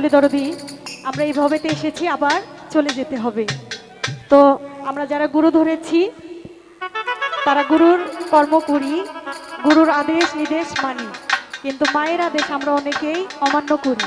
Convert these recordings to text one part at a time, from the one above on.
আসলে দরদি, আমরা এইভাবেতে এসেছি, আবার চলে যেতে হবে। তো আমরা যারা গুরু ধরেছি, তারা গুরুর কর্ম করি, গুরুর আদেশ নির্দেশ মানি। কিন্তু মায়ের আদেশ আমরা অনেকেই অমান্য করি।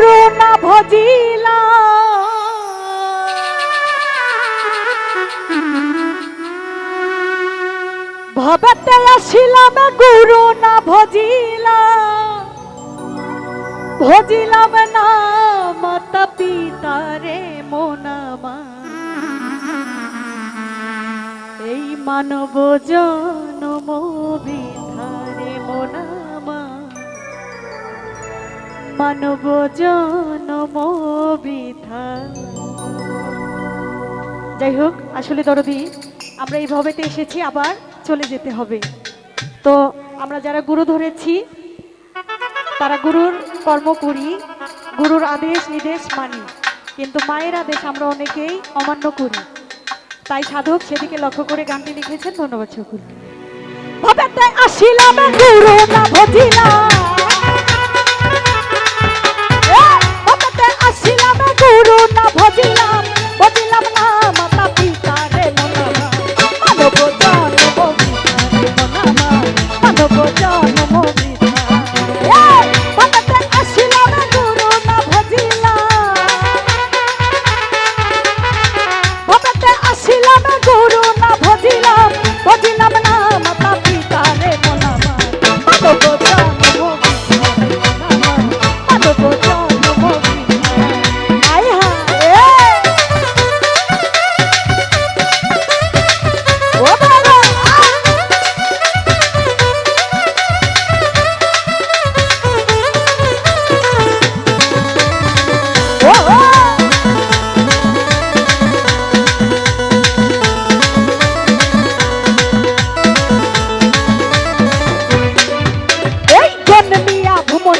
গুরু না ভজিলাম ভবেতে আসিলাম গুরু না ভজিলাম ভজিলাম না মাতা পিতারে মোনামা এই মানব জনম মানব জনম যাই হোক আসলে দরদি, আমরা এইভাবেতে এসেছি, আবার চলে যেতে হবে। তো আমরা যারা গুরু ধরেছি, তারা গুরুর কর্ম করি, গুরুর আদেশ, নির্দেশ মানি। কিন্তু মায়ের আদেশ আমরা অনেকেই অমান্য করি। তাই সাধক সেদিকে লক্ষ্য করে গানটি লিখেছেন, ধন্যবাদ সকল আসিলাম, গুরু না ভজিলাম।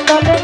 জন্মিয়া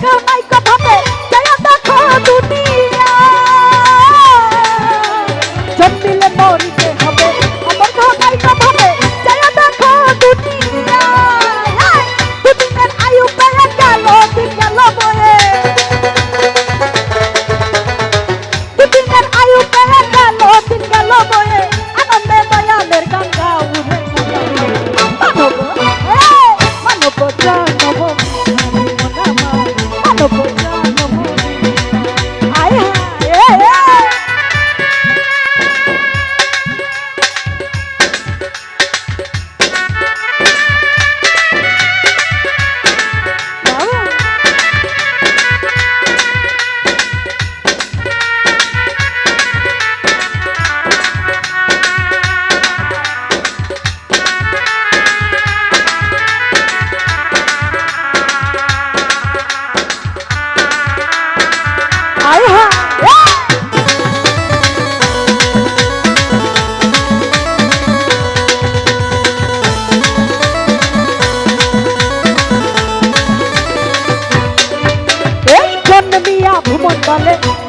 I. বলে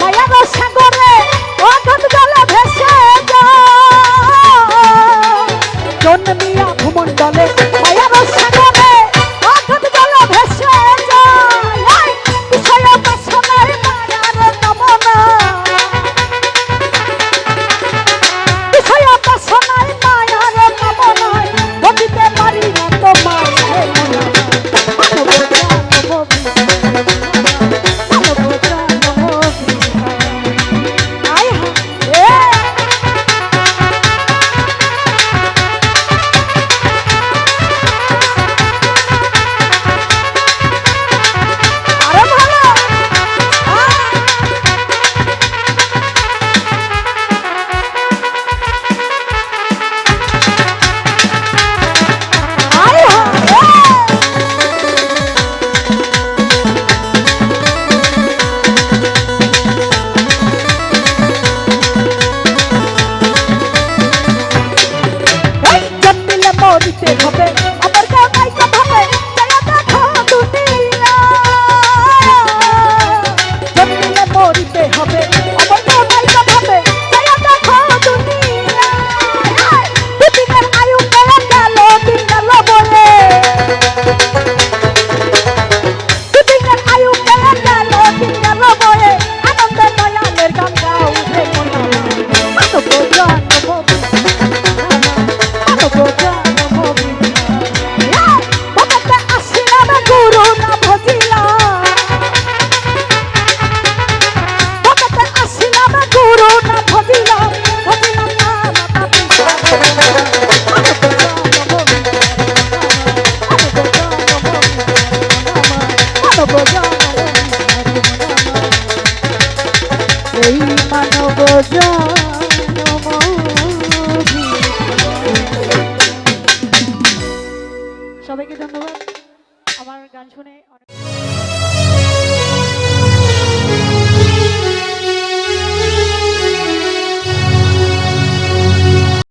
শুনে অনেক